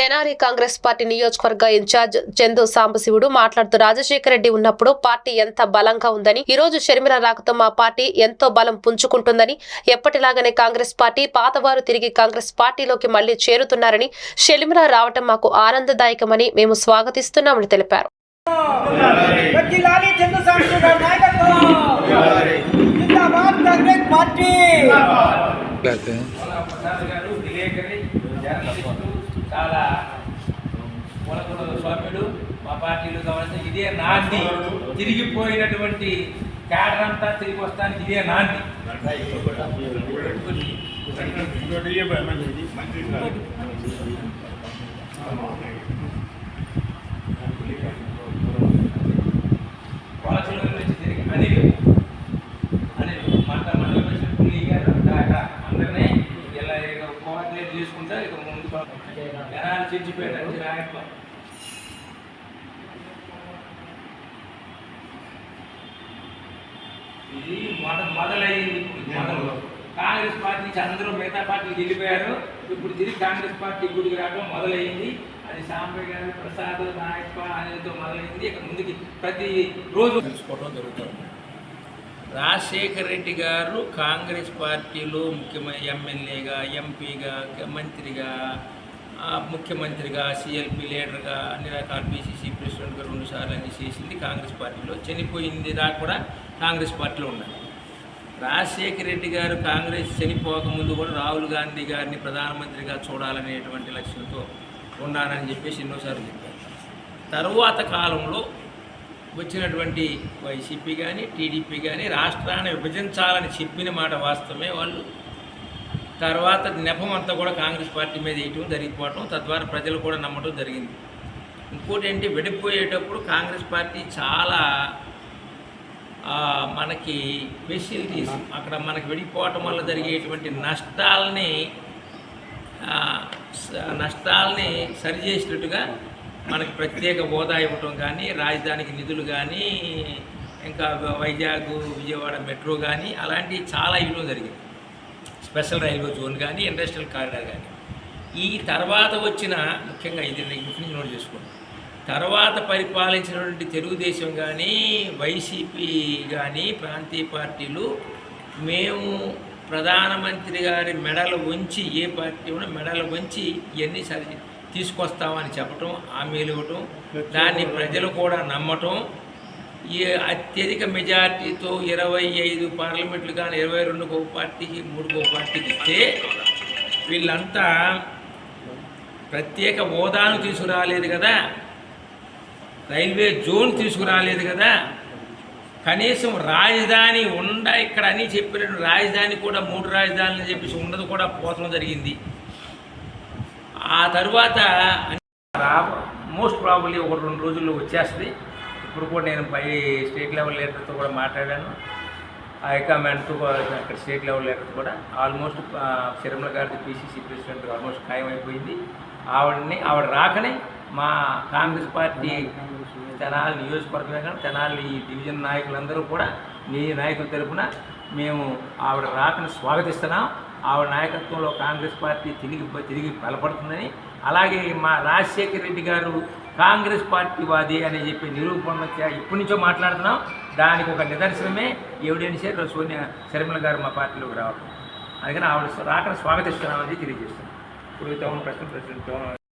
Tenali Congress party నియోజకవర్గ incharge Chandu Sambasivudu మాట్లాడుతూ రాజశేఖర రెడ్డి ఉన్నప్పుడు పార్టీ ఎంత బలంగా ఉందని ఈ రోజు షర్మిల రాకతో మా పార్టీ ఎంతో బలం పుంజుకుంటుందని ఎప్పటిలాగానే కాంగ్రెస్ పార్టీ పాతవారు తిరిగి కాంగ్రెస్ పార్టీలోకి మళ్ళీ చేరుతున్నారని షర్మిల రావటం మాకు ఆనందదాయకమని మేము స్వాగతిస్తున్నామని తెలిపారు. పార్టీ. చాలా మూలకుల స్వామ్యుడు మా పార్టీలో కావాల్సిన ఇదే నాంది తిరిగిపోయినటువంటి క్యాడర్ అంతా తిరిగి వస్తానికి ఇదే నాంది నుంచి తిరిగి అనిల్ అనిల్ మంట మండల ప్రెసిడెంట్ పుల్లి గారు దాకా అందరినీ ఇలా ఇక కోఆర్డినేట్ చేసుకుంటా ఇక ముందు ఇది మొద మొదలైంది ఇప్పుడు. మొదలు. కాంగ్రెస్ పార్టీ నుంచి అందరూ మిగతా పార్టీకి వెళ్ళిపోయారు ఇప్పుడు తిరిగి కాంగ్రెస్ పార్టీ గుడికి రావడం మొదలైంది అది సాంబయ్య గారు ప్రసాద్ నాయప్ప అనేదితో మొదలైంది ఇక ముందుకి ప్రతి రోజు తెలుసుకోవడం జరుగుతుంది. రాజశేఖర్ రెడ్డి గారు కాంగ్రెస్ పార్టీలో ముఖ్యమైన ఎమ్మెల్యేగా ఎంపీగా మంత్రిగా ముఖ్యమంత్రిగా సిఎల్పి లీడర్గా అన్ని రకాల బీసీసీ ప్రెసిడెంట్గా రెండుసార్లు అన్ని చేసింది కాంగ్రెస్ పార్టీలో. చనిపోయింది దా కూడా కాంగ్రెస్ పార్టీలో ఉన్నారు రాజశేఖర రెడ్డి గారు కాంగ్రెస్ చనిపోకముందు కూడా రాహుల్ గాంధీ గారిని ప్రధానమంత్రిగా చూడాలనేటువంటి లక్ష్యంతో ఉన్నానని చెప్పేసి ఎన్నోసార్లు చెప్పారు. తరువాత కాలంలో వచ్చినటువంటి వైసీపీ కానీ టీడీపీ కానీ రాష్ట్రాన్ని విభజించాలని చెప్పిన మాట వాస్తవమే వాళ్ళు. తర్వాత నెపం అంతా కూడా కాంగ్రెస్ పార్టీ మీద వేయటం జరిగిపోవటం తద్వారా ప్రజలు కూడా నమ్మటం జరిగింది. ఇంకోటి ఏంటి? విడిపోయేటప్పుడు కాంగ్రెస్ పార్టీ చాలా మనకి ఫెసిలిటీస్ అక్కడ మనకి విడిపోవటం వల్ల జరిగేటువంటి నష్టాలని నష్టాలని సరిచేసినట్టుగా మనకి ప్రత్యేక హోదా ఇవ్వటం కానీ రాజధానికి నిధులు కానీ ఇంకా వైజాగ్ విజయవాడ మెట్రో కానీ అలాంటివి చాలా ఇవ్వడం జరిగింది. స్పెషల్ రైల్వే జోన్ కానీ ఇండస్ట్రియల్ కారిడార్ కానీ. ఈ తర్వాత వచ్చిన ముఖ్యంగా ఇది నీకు నుంచి నోట్ చేసుకోండి తర్వాత పరిపాలించినటువంటి తెలుగుదేశం కానీ వైసీపీ కానీ ప్రాంతీయ పార్టీలు మేము ప్రధానమంత్రి గారి మెడలు వంచి ఏ పార్టీ ఉన్నా మెడలు వంచి ఇవన్నీ సరి తీసుకొస్తామని చెప్పటం హామీలు ఇవ్వటం దాన్ని ప్రజలు కూడా నమ్మటం ఈ అత్యధిక మెజార్టీతో ఇరవై ఐదు పార్లమెంట్లు కానీ ఇరవై రెండుకో పార్టీకి మూడుకో పార్టీకి ఇస్తే వీళ్ళంతా ప్రత్యేక హోదాను తీసుకురాలేదు కదా. రైల్వే జోన్ తీసుకురాలేదు కదా. కనీసం రాజధాని ఉండ ఇక్కడ అని చెప్పినట్టు రాజధాని కూడా మూడు రాజధానులు చెప్పేసి ఉన్నది కూడా పోతడం జరిగింది. ఆ తర్వాత మోస్ట్ ప్రాబ్లీ ఒక రెండు రోజుల్లో వచ్చేస్తుంది. ఇప్పుడు కూడా నేను పై స్టేట్ లెవెల్ లీడర్తో కూడా మాట్లాడాను. హైకమాండ్తో కూడా అక్కడ స్టేట్ లెవెల్ లీడర్తో కూడా ఆల్మోస్ట్ చిరమల గారి పీసీసీ ప్రెసిడెంట్ ఆల్మోస్ట్ ఖాయమైపోయింది ఆవిడని ఆవిడ రాకనే మా కాంగ్రెస్ పార్టీ తెనాలి నియోజకవర్గమే కానీ తెనాలి ఈ డివిజన్ నాయకులందరూ కూడా నీ నాయకుల తరపున మేము ఆవిడ రాకను స్వాగతిస్తున్నాం. ఆవిడ నాయకత్వంలో కాంగ్రెస్ పార్టీ తిరిగి తిరిగి బలపడుతుందని అలాగే మా రాజశేఖర రెడ్డి గారు కాంగ్రెస్ పార్టీ వాది అని చెప్పి నిరూపణ ఇప్పటి నుంచో మాట్లాడుతున్నాం. దానికి ఒక నిదర్శనమే ఎవిడెన్సే సోనియా శర్మిల గారు మా పార్టీలోకి రావడం అందుకని ఆవిడ రాకను స్వాగతిస్తున్నామని తెలియజేస్తున్నాం. ఇప్పుడు ప్రశ్న ప్రశ్న